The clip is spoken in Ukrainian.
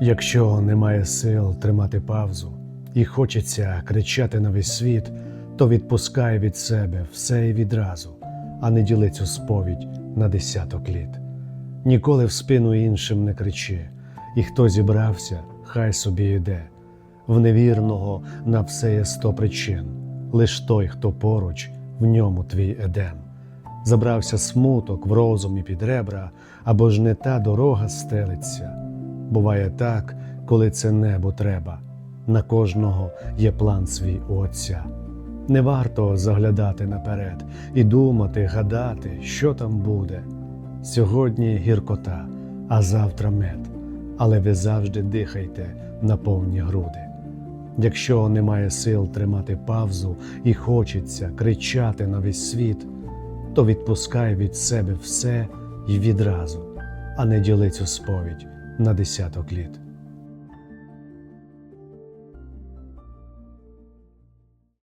Якщо немає сил тримати павзу і хочеться кричати на весь світ, то відпускай від себе все і відразу, а не діли цю сповідь на десяток літ. Ніколи в спину іншим не кричи, і хто зібрався, хай собі йде. В невірного на все є сто причин, лиш той, хто поруч, в ньому твій едем. Забрався смуток в розум і під ребра, або ж не та дорога стелиться. Буває так, коли це небо треба. На кожного є план свій Отця. Не варто заглядати наперед і думати, гадати, що там буде. Сьогодні гіркота, а завтра мед. Але ви завжди дихайте на повні груди. Якщо немає сил тримати павзу і хочеться кричати на весь світ, то відпускай від себе все і відразу, а не діли цю сповідь на десяток літ.